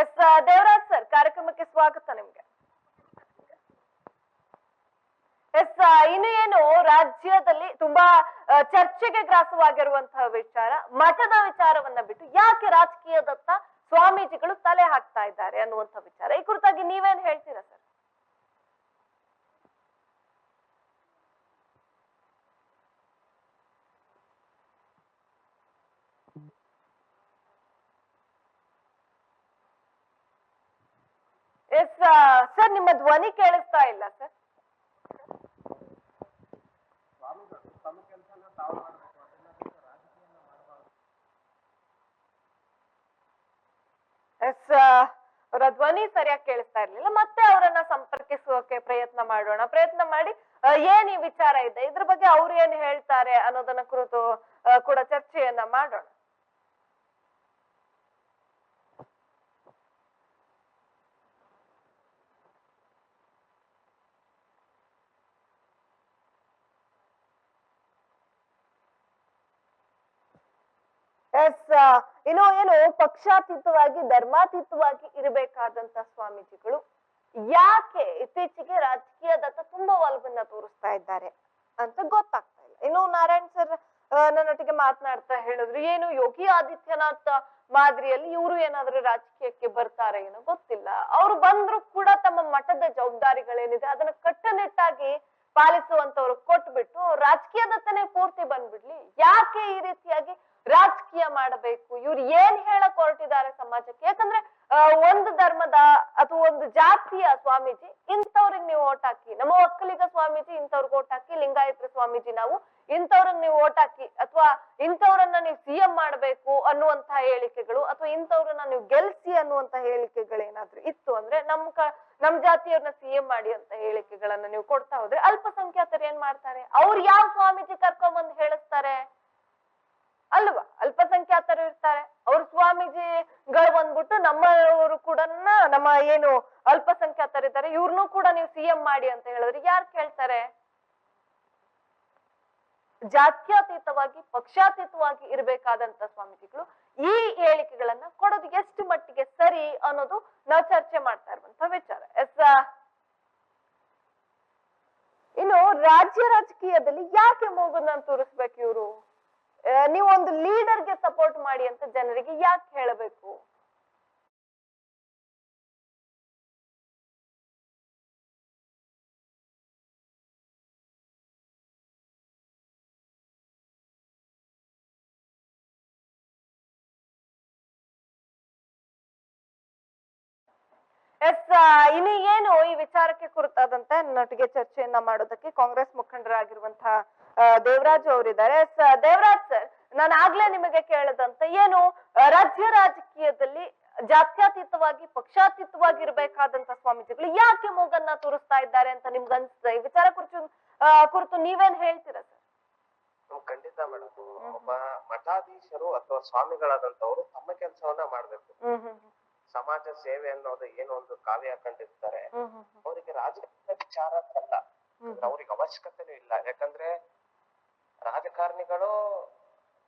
S Devaraj sir, ಕಾರ್ಯಕ್ರಮಕ್ಕೆ ಸ್ವಾಗತ ನಿಮ್ಗೆ. ಎಸ್ ಇನ್ನು ಏನು ರಾಜ್ಯದಲ್ಲಿ ತುಂಬಾ ಚರ್ಚೆಗೆ ಗ್ರಾಸವಾಗಿರುವಂತಹ ವಿಚಾರ, ಮಠದ ವಿಚಾರವನ್ನ ಬಿಟ್ಟು ಯಾಕೆ ರಾಜಕೀಯದತ್ತ ಸ್ವಾಮೀಜಿಗಳು ತಲೆ ಹಾಕ್ತಾ ಇದ್ದಾರೆ ಅನ್ನುವಂಥ ವಿಚಾರ. ಈ ಕುರಿತಾಗಿ ನೀವೇನ್ ಹೇಳ್ತೀರಾ ಸರ್? ಎಸ್ ಸರ್, ನಿಮ್ಮ ಧ್ವನಿ ಕೇಳಿಸ್ತಾ ಇಲ್ಲ, ಸರ್. ಎಸ್ ಅವರ ಧ್ವನಿ ಸರಿಯಾಗಿ ಕೇಳಿಸ್ತಾ ಇರ್ಲಿಲ್ಲ. ಮತ್ತೆ ಅವರನ್ನ ಸಂಪರ್ಕಿಸೋಕೆ ಪ್ರಯತ್ನ ಮಾಡೋಣ. ಪ್ರಯತ್ನ ಮಾಡಿ ಏನ್ ಈ ವಿಚಾರ ಇದೆ? ಇದ್ರ ಬಗ್ಗೆ ಅವ್ರು ಏನ್ ಹೇಳ್ತಾರೆ ಅನ್ನೋದನ್ನ ಕುರಿತು ಕೂಡ ಚರ್ಚೆಯನ್ನ ಮಾಡೋಣ. ಎಸ್ ಇನ್ನು ಏನು ಪಕ್ಷಾತೀತವಾಗಿ, ಧರ್ಮಾತೀತವಾಗಿ ಇರಬೇಕಾದಂತ ಸ್ವಾಮೀಜಿಗಳು ಯಾಕೆ ಇತ್ತೀಚೆಗೆ ರಾಜಕೀಯದತ್ತ ತುಂಬಾ ಒಲವನ್ನ ತೋರಿಸ್ತಾ ಇದ್ದಾರೆ ಅಂತ ಗೊತ್ತಾಗ್ತಾ ಇಲ್ಲ. ಇನ್ನು ನಾರಾಯಣ್ ಸರ್ ನನ್ನೊಟ್ಟಿಗೆ ಮಾತನಾಡ್ತಾ ಹೇಳಿದ್ರು, ಏನು ಯೋಗಿ ಆದಿತ್ಯನಾಥ್ ಮಾದರಿಯಲ್ಲಿ ಇವರು ಏನಾದ್ರು ರಾಜಕೀಯಕ್ಕೆ ಬರ್ತಾರೆ ಏನೋ ಗೊತ್ತಿಲ್ಲ. ಅವ್ರು ಬಂದ್ರು ಕೂಡ ತಮ್ಮ ಮಠದ ಜವಾಬ್ದಾರಿಗಳೇನಿದೆ, ಅದನ್ನ ಕಟ್ಟುನಿಟ್ಟಾಗಿ ಪಾಲಿಸುವಂತವ್ರು ಕೊಟ್ಬಿಟ್ಟು ರಾಜಕೀಯದತ್ತನೇ ಪೂರ್ತಿ ಬಂದ್ಬಿಡ್ಲಿ. ಯಾಕೆ ಈ ರೀತಿಯಾಗಿ ರಾಜಕೀಯ ಮಾಡಬೇಕು. ಇವ್ರು ಏನ್ ಹೇಳಕ್ ಹೊರಟಿದ್ದಾರೆ ಸಮಾಜಕ್ಕೆ? ಯಾಕಂದ್ರೆ ಒಂದು ಧರ್ಮದ ಅಥವಾ ಒಂದು ಜಾತಿಯ ಸ್ವಾಮೀಜಿ ಇಂಥವ್ರಿಗೆ ನೀವು ಓಟ್ ಹಾಕಿ, ನಮ್ಮ ಒಕ್ಕಲಿಗ ಸ್ವಾಮೀಜಿ ಇಂಥವ್ರಿಗೆ ಓಟ್ ಹಾಕಿ ಲಿಂಗಾಯತ ಸ್ವಾಮೀಜಿ ನಾವು ಇಂಥವ್ರನ್ನ ನೀವು ಓಟ್ ಹಾಕಿ, ಅಥವಾ ಇಂಥವ್ರನ್ನ ನೀವು ಸಿಎಂ ಮಾಡ್ಬೇಕು ಅನ್ನುವಂತಹ ಹೇಳಿಕೆಗಳು, ಅಥವಾ ಇಂಥವ್ರನ್ನ ನೀವು ಗೆಲ್ಸಿ ಅನ್ನುವಂತ ಹೇಳಿಕೆಗಳೇನಾದ್ರೂ ಇತ್ತು ಅಂದ್ರೆ ನಮ್ ಕ ನಮ್ ಜಾತಿಯವ್ರನ್ನ ಸಿಎಂ ಮಾಡಿ ಅಂತ ಹೇಳಿಕೆಗಳನ್ನ ನೀವು ಕೊಡ್ತಾ ಹೋದ್ರೆ ಅಲ್ಪಸಂಖ್ಯಾತರು ಏನ್ ಮಾಡ್ತಾರೆ? ಅವ್ರು ಯಾವ ಸ್ವಾಮೀಜಿ ಕರ್ಕೊಂಬಂದ್ ಹೇಳಿಸ್ತಾರೆ? ಅಲ್ವಾ? ಅಲ್ಪಸಂಖ್ಯಾತರು ಇರ್ತಾರೆ. ಅವ್ರ ಸ್ವಾಮೀಜಿಗಳು ಬಂದ್ಬಿಟ್ಟು ನಮ್ಮವರು ಕೂಡ ನಮ್ಮ ಏನು ಅಲ್ಪಸಂಖ್ಯಾತರಿದ್ದಾರೆ ಇವ್ರನ್ನೂ ಕೂಡ ನೀವು ಸಿಎಂ ಮಾಡಿ ಅಂತ ಹೇಳಿದ್ರೆ ಯಾರು ಕೇಳ್ತಾರೆ? ಜಾತ್ಯತೀತವಾಗಿ, ಪಕ್ಷಾತೀತವಾಗಿ ಇರಬೇಕಾದಂತ ಸ್ವಾಮೀಜಿಗಳು ಈ ಹೇಳಿಕೆಗಳನ್ನ ಕೊಡೋದು ಎಷ್ಟು ಮಟ್ಟಿಗೆ ಸರಿ ಅನ್ನೋದು ನಾವು ಚರ್ಚೆ ಮಾಡ್ತಾ ಇರುವಂತ ವಿಚಾರ. ಎಸ್ ಇನ್ನು ರಾಜ್ಯ ರಾಜಕೀಯದಲ್ಲಿ ಯಾಕೆ ಮೂಗನ್ನ ತೋರಿಸ್ಬೇಕು ಇವರು? ನೀವು ಒಂದು ಲೀಡರ್ಗೆ ಸಪೋರ್ಟ್ ಮಾಡಿ ಅಂತ ಜನರಿಗೆ ಯಾಕೆ ಹೇಳಬೇಕು? ಎಸ್ ಇನ್ನು ಏನು ಈ ವಿಚಾರಕ್ಕೆ ಕುರಿತಾದಂತೆ ನಟಿಗೆ ಚರ್ಚೆಯನ್ನ ಮಾಡೋದಕ್ಕೆ ಕಾಂಗ್ರೆಸ್ ಮುಖಂಡರಾಗಿರುವಂತಹ ದೇವರಾಜ್ ಅವರಿದ್ದಾರೆ. ದೇವರಾಜ್ ಸರ್ ನಾನು ಆಗ್ಲೇ ನಿಮಗೆ ಕೇಳದಂತೆ ಏನು ರಾಜ್ಯ ರಾಜಕೀಯದಲ್ಲಿ ಜಾತ್ಯತೀತವಾಗಿ ಪಕ್ಷಾತೀತವಾಗಿ ಇರಬೇಕಾದಂತ ಸ್ವಾಮೀಜಿಗಳು ಯಾಕೆ ಮೂಗನ್ನ ತೋರಿಸ್ತಾ ಇದ್ದಾರೆ ಅಂತ ನಿಮ್ಗೆ ಅನ್ಸುತ್ತೆ? ಈ ವಿಚಾರ ಕುರಿತು ಕುರಿತು ನೀವೇನ್ ಹೇಳ್ತೀರಾ ಸರ್? ಖಂಡಿತ ಮೇಡಮ್ ಒಬ್ಬ ಮಠಾಧೀಶರು ಅಥವಾ ಸ್ವಾಮಿಗಳಾದಂತವರು ತಮ್ಮ ಕೆಲಸವನ್ನ ಮಾಡ್ಬೇಕು. ಸಮಾಜ ಸೇವೆ ಅನ್ನೋದು ಏನೋ ಒಂದು ಕಾವ್ಯ ಕಂಡಿರ್ತಾರೆ. ಅವರಿಗೆ ರಾಜಕೀಯ ವಿಚಾರ ಅಲ್ಲ. ಹ್ಮ್ ಅವ್ರಿಗೆ ಅವಶ್ಯಕತೆನೂ ಇಲ್ಲ. ಯಾಕಂದ್ರೆ ರಾಜಕಾರಣಿಗಳು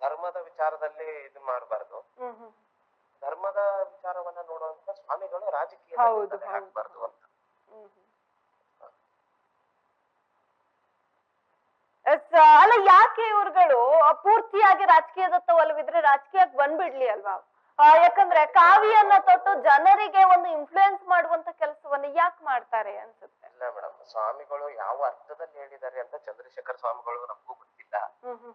ಧರ್ಮದ ವಿಚಾರದಲ್ಲಿ ಇದು ಮಾಡಬಾರ್ದು. ಧರ್ಮದ ವಿಚಾರವನ್ನ ನೋಡುವಂತ ಸ್ವಾಮಿಗಳು ರಾಜಕೀಯ. ಹಾಕ್ಬಾರ್ದು ಅಂತ. ಅಲ್ಲ ಯಾಕೆ ಇವ್ರುಗಳು ಪೂರ್ತಿಯಾಗಿ ರಾಜಕೀಯದತ್ತ ಒಲವಿದ್ರೆ ರಾಜಕೀಯಕ್ಕೆ ಬಂದ್ಬಿಡ್ಲಿ ಅಲ್ವಾ? ಯಾಕಂದ್ರೆ ಕಾವಿಯನ್ನ ತೊಟ್ಟು ಜನರಿಗೆ ಒಂದು ಇನ್ಫ್ಲೂಯೆನ್ಸ್ ಮಾಡುವಂತ ಕೆಲಸವನ್ನ ಯಾಕೆ ಮಾಡ್ತಾರೆ ಅನ್ಸುತ್ತೆ? ಇಲ್ಲ ಮೇಡಮ್ ಸ್ವಾಮಿಗಳು ಯಾವ ಅರ್ಥದಲ್ಲಿ ಹೇಳಿದ್ದಾರೆ ಅಂತ ಚಂದ್ರಶೇಖರ್ ಸ್ವಾಮಿಗಳು ನಮಗೂ ಹ್ಮ್.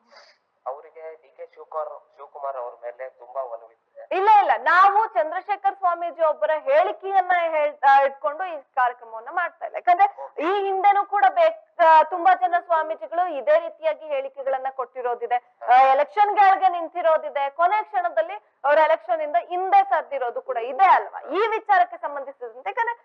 ಅವರಿಗೆ ಡಿ ಕೆ ಶಿವಕುಮಾರ್ ಶಿವಕುಮಾರ್ ಅವ್ರ ಮೇಲೆ ತುಂಬಾ ಒಲವಿದೆ. ಇಲ್ಲ ಇಲ್ಲ. ನಾವು ಚಂದ್ರಶೇಖರ್ ಸ್ವಾಮೀಜಿ ಒಬ್ಬರ ಹೇಳಿಕೆಯನ್ನ ಹೇಳ್ತಾ ಇಟ್ಕೊಂಡು ಈ ಕಾರ್ಯಕ್ರಮವನ್ನ ಮಾಡ್ತಾ ಇಲ್ಲ. ಯಾಕಂದ್ರೆ ಈ ಹಿಂದೆನೂ ಕೂಡ ಬೇಕ್ ತುಂಬಾ ಜನ ಸ್ವಾಮೀಜಿಗಳು ಇದೇ ರೀತಿಯಾಗಿ ಹೇಳಿಕೆಗಳನ್ನ ಕೊಟ್ಟಿರೋದಿದೆ. ಎಲೆಕ್ಷನ್ ಗಳಿಗೆ ನಿಂತಿರೋದಿದೆ. ಕೊನೆ ಕ್ಷಣದಲ್ಲಿ ಅವ್ರ ಎಲೆಕ್ಷನ್ ಇಂದ ಹಿಂದೆ ಸರ್ದಿರೋದು ಕೂಡ ಇದೆ ಅಲ್ವಾ? ಈ ವಿಚಾರಕ್ಕೆ ಸಂಬಂಧಿಸಿದಂತೆ. ಯಾಕಂದ್ರೆ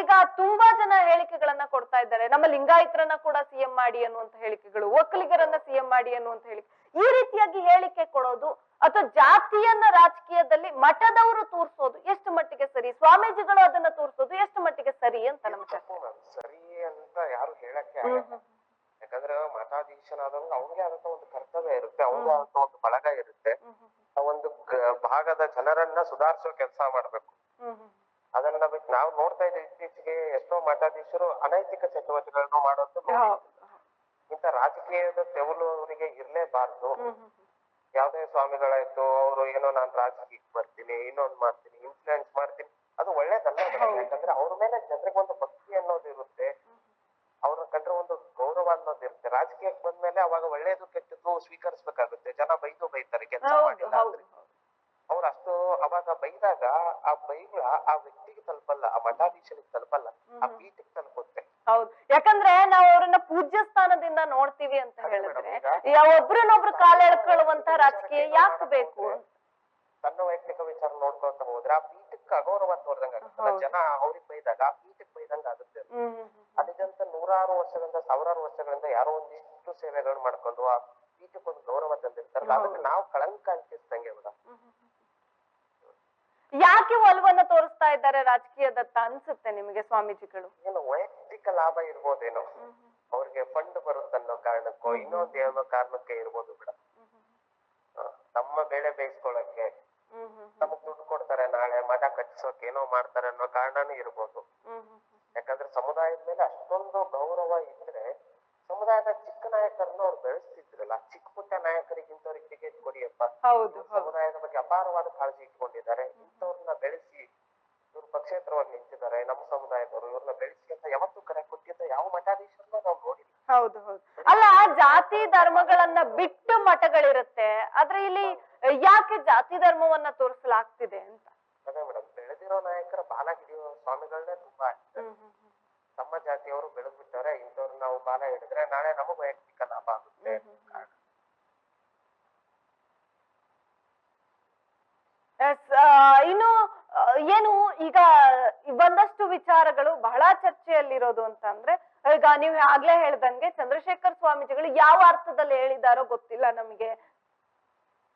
ಈಗ ತುಂಬಾ ಜನ ಹೇಳಿಕೆಗಳನ್ನ ಕೊಡ್ತಾ ಇದ್ದಾರೆ. ನಮ್ಮ ಲಿಂಗಾಯತರನ್ನ ಕೂಡ ಸಿಎಂ ಮಾಡಿ ಅನ್ನುವಂತ ಹೇಳಿಕೆಗಳು ಒಕ್ಕಲಿಗರನ್ನ ಸಿಎಂ ಮಾಡಿ ಅನ್ನುವಂತ ಹೇಳಿಕೆ. ಈ ರೀತಿಯಾಗಿ ಹೇಳಿಕೆ ಕೊಡೋದು ಅಥವಾ ಜಾತಿಯನ್ನ ರಾಜಕೀಯದಲ್ಲಿ ಮಠದವರು ತೋರಿಸೋದು ಎಷ್ಟು ಮಟ್ಟಿಗೆ ಸರಿ? ಸ್ವಾಮೀಜಿಗಳು ಅದನ್ನ ತೋರಿಸೋದು ಎಷ್ಟು ಮಟ್ಟಿಗೆ ಸರಿ ಅಂತ ನಮ್ಮ ಅಂತ ಯಾರು ಹೇಳಕ್ಕೆ ಆಗಲ್ಲ. ಯಾಕಂದ್ರೆ ಮಠಾಧೀಶನಾದವ್ ಅವ್ರಿಗೆ ಆದಂತ ಒಂದು ಕರ್ತವ್ಯ ಇರುತ್ತೆ ಅವ್ರಿಗೆ ಆದಂತ ಒಂದು ಬಳಗ ಇರುತ್ತೆ. ಆ ಒಂದು ಭಾಗದ ಜನರನ್ನ ಸುಧಾರಿಸೋ ಕೆಲಸ ಮಾಡ್ಬೇಕು. ಅದನ್ನ ಬಿಟ್ಟು ನಾವು ನೋಡ್ತಾ ಇದ್ದೀವಿ ಇತ್ತೀಚೆಗೆ ಎಷ್ಟೋ ಮಠಾಧೀಶರು ಅನೈತಿಕ ಚಟುವಟಿಕೆಗಳನ್ನು ಮಾಡೋದು ಇಂತ ರಾಜಕೀಯದ ತೆವಲು ಅವರಿಗೆ ಇರ್ಲೇಬಾರ್ದು. ಯಾವ್ದೇ ಸ್ವಾಮಿಗಳಾಯ್ತು ಅವರು ಏನೋ ನಾನ್ ರಾಜಕೀಯಕ್ಕೆ ಬರ್ತೀನಿ ಇನ್ನೊಂದ್ ಮಾಡ್ತೀನಿ ಇನ್ಫ್ಲೂಯೆನ್ಸ್ ಮಾಡ್ತೀನಿ ಅದು ಒಳ್ಳೇದಲ್ಲ. ಯಾಕಂದ್ರೆ ಅವ್ರ ಮೇಲೆ ಜನರಿಗೆ ಒಂದು ಭಕ್ತಿ ಅನ್ನೋದು ಇರುತ್ತೆ ಅವ್ರನ್ನ ಕಂಡ್ರೆ ಒಂದು ಗೌರವ ಅನ್ನೋದು ಇರುತ್ತೆ. ರಾಜಕೀಯಕ್ಕೆ ಬಂದ್ಮೇಲೆ ಅವಾಗ ಒಳ್ಳೇದು ಕೆಟ್ಟದ್ದು ಸ್ವೀಕರಿಸ್ಬೇಕಾಗುತ್ತೆ. ಜನ ಬೈದು ಬೈತಾರೆ ಕೆಲಸ ಮಾಡಿಲ್ಲ ಅಂದ್ರೆ. ಅವ್ರು ಅಷ್ಟು ಅವಾಗ ಬೈದಾಗ ಆ ಬೈಗಳ ಆ ವ್ಯಕ್ತಿಗೆ ತಲುಪಲ್ಲ ಆ ಮಠಾಧೀಶನಿಗೆ ತಲುಪಲ್ಲ ಆ ಪೀಠಕ್ಕೆ ತಲುಪುತ್ತೆ. ಹೌದು. ಯಾಕಂದ್ರೆ ನಾವು ಅವ್ರನ್ನ ಪೂಜ್ಯ ಸ್ಥಾನದಿಂದ ನೋಡ್ತೀವಿ ಅಂತ ಹೇಳಿದ್ರೆ ಒಬ್ರನ್ನೊಬ್ರು ಕಾಲ ಎಳ್ಕೊಳ್ಳುವಂತ ರಾಜಕೀಯ ಯಾಕೆ ಬೇಕು? ಅಂತ ತನ್ನ ವೈಯಕ್ತಿಕ ವಿಚಾರ ನೋಡ್ಕೊಂತ ಹೋದ್ರೆ ಆ ಪೀಠಕ್ಕೆ ಅಗೌರವ ತೋರ್ದಂಗ ಹೌದು. ಜನ ಅವ್ರಿಗೆ ಬೈದಾಗ ಆ ಪೀಠಕ್ಕೆ ಬೈದಂಗ ಆಗುತ್ತೆ. ಅದಕ್ಕಂತ. ನೂರಾರು ವರ್ಷಗಳಿಂದ ಸಾವಿರಾರು ವರ್ಷಗಳಿಂದ ಯಾರೋ ಒಂದಿಷ್ಟು ಸೇವೆಗಳನ್ನ ಮಾಡ್ಕೊಂಡು ಆ ಪೀಠಕ್ಕೆ ಒಂದು ಗೌರವ ತಂದಿರ್ತಾರಲ್ಲ ಅದಕ್ಕೆ ನಾವು ಕಳಂಕ ಅಂಟಿಸ್ದಂಗೆ ಮೇಡಮ್ ಯಾಕೆ ಒಲವನ್ನ ತೋರಿಸ್ತಾ ಇದ್ದಾರೆ ರಾಜಕೀಯದತ್ತ ಅನ್ಸುತ್ತೆ ನಿಮಗೆ ಸ್ವಾಮೀಜಿಗಳು? ಏನು ವೈಯಕ್ತಿಕ ಲಾಭ ಇರ್ಬೋದೇನೋ. ಅವ್ರಿಗೆ ಫಂಡ್ ಬರುತ್ತನ್ನೋ ಕಾರಣಕ್ಕೋ ಇನ್ನೊಂದ್ ಏನೋ ಕಾರಣಕ್ಕೆ ಇರ್ಬೋದು ಮೇಡಮ್ ತಮ್ಮ ಬೆಳೆ ಬೇಯಿಸ್ಕೊಳಕ್ಕೆ ನಮಗ್ ದುಡ್ಡು ಕೊಡ್ತಾರೆ ನಾಳೆ ಮಠ ಕಟ್ಟಿಸೋಕೆ ಏನೋ ಮಾಡ್ತಾರೆ ಅನ್ನೋ ಕಾರಣನೂ ಇರ್ಬೋದು. ಯಾಕಂದ್ರೆ ಸಮುದಾಯದ ಮೇಲೆ ಅಷ್ಟೊಂದು ಗೌರವ ಇದ್ರೆ ಸಮುದಾಯದ ಚಿಕ್ಕ ನಾಯಕರನ್ನ ಅವ್ರು ಬೆಳೆಸ್ತಿದ್ರಲ್ಲ ಚಿಕ್ಕ ಪುಟ್ಟ ನಾಯಕರಿಗೆ ಇಂಥವ್ರಿಗೆ ಟಿಕೆಟ್ ಕೊಡಿಯಪ್ಪ. ಸಮುದಾಯದ ಬಗ್ಗೆ ಅಪಾರವಾದ ಕಾಳಜಿ ಇಟ್ಕೊಂಡಿದ್ದಾರೆ. ಇಂಥವ್ರನ್ನ ಬೆಳೆಸಿ ಇವ್ರು ಪಕ್ಷೇತರವಾಗಿ ನಿಂತಿದ್ದಾರೆ. ನಮ್ಮ ಸಮುದಾಯದವರು ಇವ್ರನ್ನ ಬೆಳೆಸಿ ಅಂತ ಯಾವತ್ತೂ ಕರೆ ಕೊಟ್ಟಿದ್ದ ಯಾವ ಮಠಾಧೀಶರನ್ನ ನಾವು ನೋಡಿಲ್ಲ. ಹೌದು ಹೌದು. ಅಲ್ಲ ಜಾತಿ ಧರ್ಮಗಳನ್ನ ಬಿಟ್ಟು ಮಠಗಳಿರುತ್ತೆ. ಆದ್ರೆ ಇಲ್ಲಿ ಯಾಕೆ ಜಾತಿ ಧರ್ಮವನ್ನ ತೋರಿಸಲಾಗ್ತಿದೆ ಅಂತ? ಅದೇ ಮೇಡಮ್ ಬೆಳೆದಿರೋ ನಾಯಕರ ಬಾಲ ಹಿಡಿಯೋ ಸ್ವಾಮಿಗಳನ್ನೇ ತುಂಬಾ ತಮ್ಮ ಜಾತಿಯವರು ಬೆಳೆದ್ ಬಿಟ್ಟವ್ರೆ ಇಂಥವ್ರು ನಾವು ಬಾಲ ಹಿಡಿದ್ರೆ ನಾಳೆ ನಮಗ್ ವೈಯಕ್ತಿಕ ಲಾಭ ಆಗುತ್ತೆ ಎಸ್ ಇನ್ನು ಏನು ಈಗ ಒಂದಷ್ಟು ವಿಚಾರಗಳು ಬಹಳ ಚರ್ಚೆಯಲ್ಲಿರೋದು ಅಂತ ಅಂದ್ರೆ ಈಗ ನೀವು ಆಗ್ಲೇ ಹೇಳ್ದಂಗೆ ಚಂದ್ರಶೇಖರ್ ಸ್ವಾಮೀಜಿಗಳು ಯಾವ ಅರ್ಥದಲ್ಲಿ ಹೇಳಿದಾರೋ ಗೊತ್ತಿಲ್ಲ ನಮಗೆ.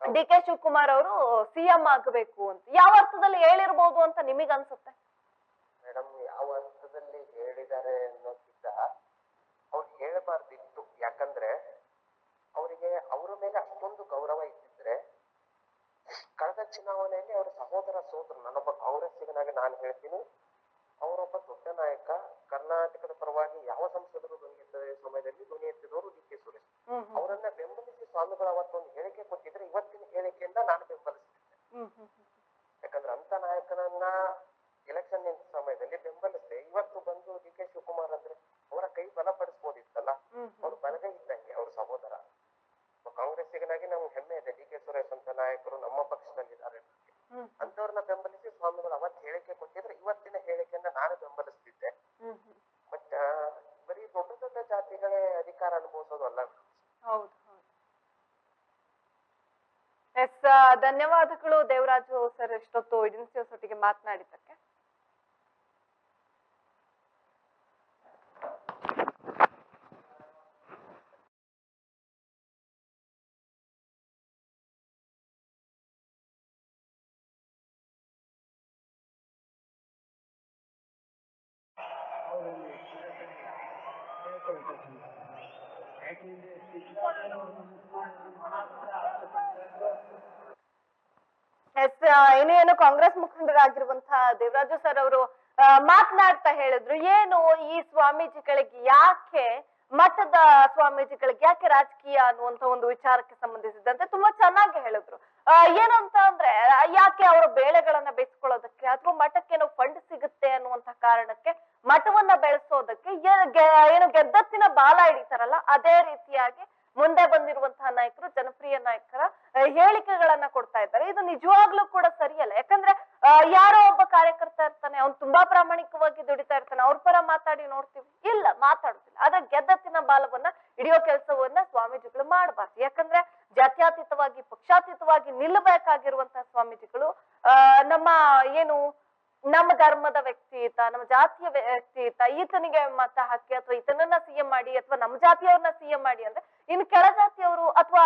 ಡಿ ಕೆ ಶಿವಕುಮಾರ್ ಅವರು ಸಿಎಂ ಆಗಬೇಕು ಅಂತ. ಯಾವ ಅರ್ಥದಲ್ಲಿ ಹೇಳಿರ್ಬೋದು ಅಂತ ನಿಮಗ್ ಅನ್ಸುತ್ತೆ? ಮೇಡಮ್ ಯಾವ ಅರ್ಥದಲ್ಲಿ ಹೇಳಿದ್ದಾರೆ ಅನ್ನೋಕ್ಕಿಂತ ಅವ್ರು ಹೇಳಬಾರ್ದಿತ್ತು. ಯಾಕಂದ್ರೆ ಅವರಿಗೆ ಅವರ ಮೇಲೆ ಅಷ್ಟೊಂದು ಗೌರವ ಇದ್ದಿದ್ರೆ ಕಳೆದ ಚುನಾವಣೆಯಲ್ಲಿ ಅವರ ಸಹೋದರ ಸೋದರ ನಾನೊಬ್ಬ ಕಾಂಗ್ರೆಸ್ಸಿಗನಾಗಿ ನಾನು ಹೇಳ್ತೀನಿ ಅವರೊಬ್ಬ ದೊಡ್ಡ ನಾಯಕ ಕರ್ನಾಟಕದ ಪರವಾಗಿ ಯಾವ ಸಂಸದರು ಧ್ವನಿ ಸಮಯದಲ್ಲಿ ಧ್ವನಿ ಎತ್ತಿದವರು ಡಿ ಕೆ ಸುರೇಶ್. ಅವರನ್ನ ಬೆಂಬಲಿಸಿ ಸ್ವಾಮಿಗಳು ಅವತ್ತೊಂದು ಹೇಳಿಕೆ ಕೊಟ್ಟಿದ್ರೆ ಇವತ್ತಿನ ಹೇಳಿಕೆಯಿಂದ ನಾನು ಬೆಂಬಲಿಸ್ತಿದ್ದೆ ಯಾಕಂದ್ರೆ ಅಂತ ನಾಯಕನನ್ನ ಎಲೆಕ್ಷನ್ ನಿಂತ ಸಮಯದಲ್ಲಿ ಬೆಂಬಲಿಸಿದೆ. ಇವತ್ತು ಬಂದು ಡಿ ಕೆ ಶಿವಕುಮಾರ್ ಅಂದ್ರೆ ಅವರ ಕೈ ಬಲಪಡಿಸ್ಬೋದಿತ್ತಲ್ಲ? ಅವ್ರು ಬಲಗೈ ಇದ್ದಂಗೆ ಅವ್ರ ಸಹೋದರ. ಕಾಂಗ್ರೆಸ್ಸಿಗನಾಗಿ ನಮ್ಗೆ ಹೆಮ್ಮೆ ಇದೆ. ಡಿ ಕೆ ಸುರೇಶ್ ಅಂತ ನಾಯಕರು ನಮ್ಮ ಪಕ್ಷದಲ್ಲಿದ್ದಾರೆ ಹ್ಮ್ ಅಂತವ್ರನ್ನ ಬೆಂಬಲಿಸಿ ಸ್ವಾಮಿಗಳು ಅವತ್ತು ಹೇಳಿಕೆ ಕೊಟ್ಟಿದ್ರೆ ಇವತ್ತಿನ ಹೇಳಿಕೆಯನ್ನ ನಾನು ಬೆಂಬಲಿಸ್ತಿದ್ದೆ ಹ್ಮ್ ಹ್ಮ್ ಬಟ್ ಬರೀ ದೊಡ್ಡ ದೊಡ್ಡ ಜಾತಿಗಳೇ ಅಧಿಕಾರ ಅನುಭವಿಸೋದು ಅಲ್ಲ ಹೌದು ಹೌದು ಎಸ್ ಧನ್ಯವಾದಗಳು ದೇವರಾಜು ಸರ್ ಎಷ್ಟೊತ್ತು ನ್ಯೂಸ್ ಒಟ್ಟಿಗೆ ಮಾತನಾಡಿದ್ದಕ್ಕೆ. ಎಸ್ ಇನ್ನು ಏನು ಕಾಂಗ್ರೆಸ್ ಮುಖಂಡರಾಗಿರುವಂತಹ ದೇವರಾಜು ಸರ್ ಅವರು ಮಾತನಾಡ್ತಾ ಹೇಳಿದ್ರು ಏನು ಈ ಸ್ವಾಮೀಜಿಗಳಿಗೆ ಯಾಕೆ ಮಠದ ಸ್ವಾಮೀಜಿಗಳಿಗೆ ಯಾಕೆ ರಾಜಕೀಯ ಅನ್ನುವಂತ ಒಂದು ವಿಚಾರಕ್ಕೆ ಸಂಬಂಧಿಸಿದಂತೆ ತುಂಬಾ ಚೆನ್ನಾಗಿ ಹೇಳಿದ್ರು. ಏನಂತ ಅಂದ್ರೆ, ಯಾಕೆ ಅವರ ಬೇಳೆಗಳನ್ನ ಬೇಯಿಸ್ಕೊಳ್ಳೋದಕ್ಕೆ ಅಥವಾ ಮಠಕ್ಕೆ ಏನೋ ಫಂಡ್ ಸಿಗುತ್ತೆ ಅನ್ನುವಂತ ಕಾರಣಕ್ಕೆ ಮಠವನ್ನ ಬೆಳೆಸೋದಕ್ಕೆ ಏನು ಗೆದ್ದತ್ತಿನ ಬಾಲ ಹಿಡಿತಾರಲ್ಲ, ಅದೇ ರೀತಿಯಾಗಿ ಮುಂದೆ ಬಂದಿರುವಂತಹ ನಾಯಕರು, ಜನಪ್ರಿಯ ನಾಯಕರ ಹೇಳಿಕೆಗಳನ್ನ ಕೊಡ್ತಾ ಇದ್ದಾರೆ. ಇದು ನಿಜವಾಗ್ಲೂ ಕೂಡ ಸರಿಯಲ್ಲ. ಯಾಕಂದ್ರೆ ಯಾರೋ ಒಬ್ಬ ಕಾರ್ಯಕರ್ತ ಇರ್ತಾನೆ, ಅವ್ನು ತುಂಬಾ ಪ್ರಾಮಾಣಿಕವಾಗಿ ದುಡಿತಾ ಇರ್ತಾನೆ ಅವ್ರ ಪರ ಮಾತಾಡಿ ನೋಡ್ತೀವಿ ಇಲ್ಲ ಮಾತಾಡುದಿಲ್ಲ ಆದ್ರೆ ಗೆದ್ದತ್ತಿನ ಬಾಲವನ್ನ ಹಿಡಿಯೋ ಕೆಲಸವನ್ನ ಸ್ವಾಮೀಜಿಗಳು ಮಾಡಬಾರ್ದು. ಯಾಕಂದ್ರೆ ಜಾತ್ಯಾತೀತವಾಗಿ, ಪಕ್ಷಾತೀತವಾಗಿ ನಿಲ್ಲಬೇಕಾಗಿರುವಂತಹ ಸ್ವಾಮೀಜಿಗಳು ನಮ್ಮ ಏನು, ನಮ್ಮ ಧರ್ಮದ ವ್ಯಕ್ತಿ ನಮ್ಮ ಜಾತಿಯ ವ್ಯಕ್ತಿ ಈತ, ಈತನಿಗೆ ಮತ ಹಾಕಿ ಅಥವಾ ಈತನನ್ನ ಸಿಎಂ ಮಾಡಿ ಅಥವಾ ನಮ್ಮ ಜಾತಿಯವ್ರನ್ನ ಸಿಎಂ ಮಾಡಿ ಅಂದ್ರೆ ಇನ್ನು ಕೆಳಜಾತಿಯವರು ಅಥವಾ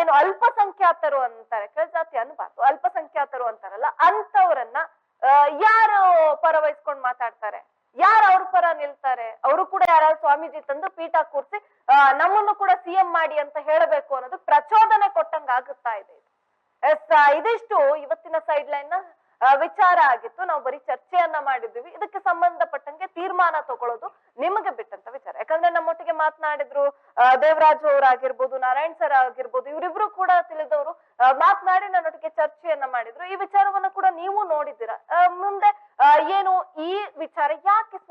ಏನು ಅಲ್ಪಸಂಖ್ಯಾತರು ಅಂತಾರೆ. ಕೆಳಜಾತಿ ಅನ್ಬಾರ್ದು. ಅಲ್ಪಸಂಖ್ಯಾತರು ಅಂತಾರಲ್ಲ ಅಂತವ್ರನ್ನ ಯಾರು ಪರವಹಿಸ್ಕೊಂಡು ಮಾತಾಡ್ತಾರೆ? ಯಾರು ಅವ್ರ ಪರ ನಿಲ್ತಾರೆ? ಅವರು ಕೂಡ ಯಾರಾದ್ರು ಸ್ವಾಮೀಜಿ ತಂದು ಪೀಠ ಕೂರ್ಸಿ ನಮ್ಮನ್ನು ಕೂಡ ಸಿಎಂ ಮಾಡಿ ಅಂತ ಹೇಳಬೇಕು ಅನ್ನೋದು ಪ್ರಚೋದನೆ ಕೊಟ್ಟಂಗ ಆಗುತ್ತಾ ಇದೆ ಇದಿಷ್ಟು ಇವತ್ತಿನ ಸೈಡ್ ಲೈನ್ನ ವಿಚಾರ ಆಗಿತ್ತು. ನಾವು ಬರೀ ಚರ್ಚೆಯನ್ನ ಮಾಡಿದ್ವಿ ಇದಕ್ಕೆ ಸಂಬಂಧಪಟ್ಟಂಗೆ ತೀರ್ಮಾನ ತಗೊಳ್ಳೋದು ನಿಮಗೆ ಬಿಟ್ಟಂತ ವಿಚಾರ. ಯಾಕಂದ್ರೆ ನಮ್ಮೊಟ್ಟಿಗೆ ಮಾತನಾಡಿದ್ರು ದೇವರಾಜ್ ಅವರಾಗಿರ್ಬೋದು, ನಾರಾಯಣ್ ಸರ್ ಆಗಿರ್ಬೋದು, ಇವರಿಬ್ರು ಕೂಡ ತಿಳಿದವರು ಮಾತನಾಡಿ ನನ್ನೊಟ್ಟಿಗೆ ಚರ್ಚೆಯನ್ನ ಮಾಡಿದ್ರು. ಈ ವಿಚಾರವನ್ನ ಕೂಡ ನೀವು ನೋಡಿದ್ದೀರಾ? ಮುಂದೆ ಏನು ಈ ವಿಚಾರ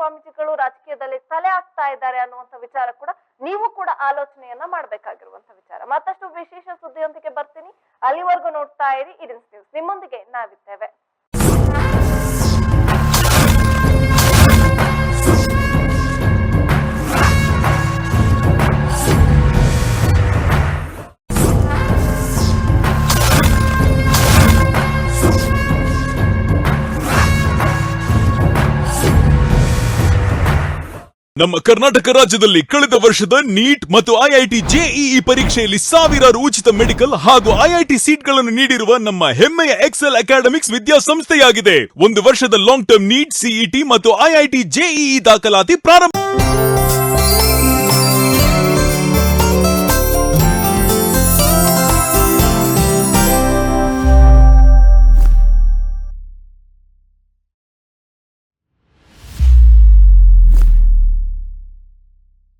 ಸ್ವಾಮೀಜಿಗಳು ರಾಜಕೀಯದಲ್ಲಿ ತಲೆ ಆಗ್ತಾ ಇದ್ದಾರೆ ಅನ್ನುವಂತ ವಿಚಾರ ಕೂಡ ನೀವು ಕೂಡ ಆಲೋಚನೆಯನ್ನ ಮಾಡ್ಬೇಕಾಗಿರುವಂತ ವಿಚಾರ. ಮತ್ತಷ್ಟು ವಿಶೇಷ ಸುದ್ದಿಯೊಂದಿಗೆ ಬರ್ತೀನಿ. ಅಲ್ಲಿವರೆಗೂ ನೋಡ್ತಾ ಇರಿ. ಇರಿನ್ಸ್ ನ್ಯೂಸ್ ನಿಮ್ಮೊಂದಿಗೆ ನಾವಿದ್ದೇವೆ. ನಮ್ಮ ಕರ್ನಾಟಕ ರಾಜ್ಯದಲ್ಲಿ ಕಳೆದ ವರ್ಷದ ನೀಟ್ ಮತ್ತು ಐಐಟಿ ಜೆಇಇ ಪರೀಕ್ಷೆಯಲ್ಲಿ ಸಾವಿರಾರು ಉಚಿತ ಮೆಡಿಕಲ್ ಹಾಗೂ ಐಐಟಿ ಸೀಟ್ಗಳನ್ನು ನೀಡಿರುವ ನಮ್ಮ ಹೆಮ್ಮೆಯ ಎಕ್ಸೆಲ್ ಅಕಾಡೆಮಿಕ್ಸ್ ವಿದ್ಯಾಸಂಸ್ಥೆಯಾಗಿದೆ. ಒಂದು ವರ್ಷದ ಲಾಂಗ್ ಟರ್ಮ್ ನೀಟ್, ಸಿಇಟಿ ಮತ್ತು ಐಐಟಿ ಜೆಇಇ ದಾಖಲಾತಿ ಪ್ರಾರಂಭ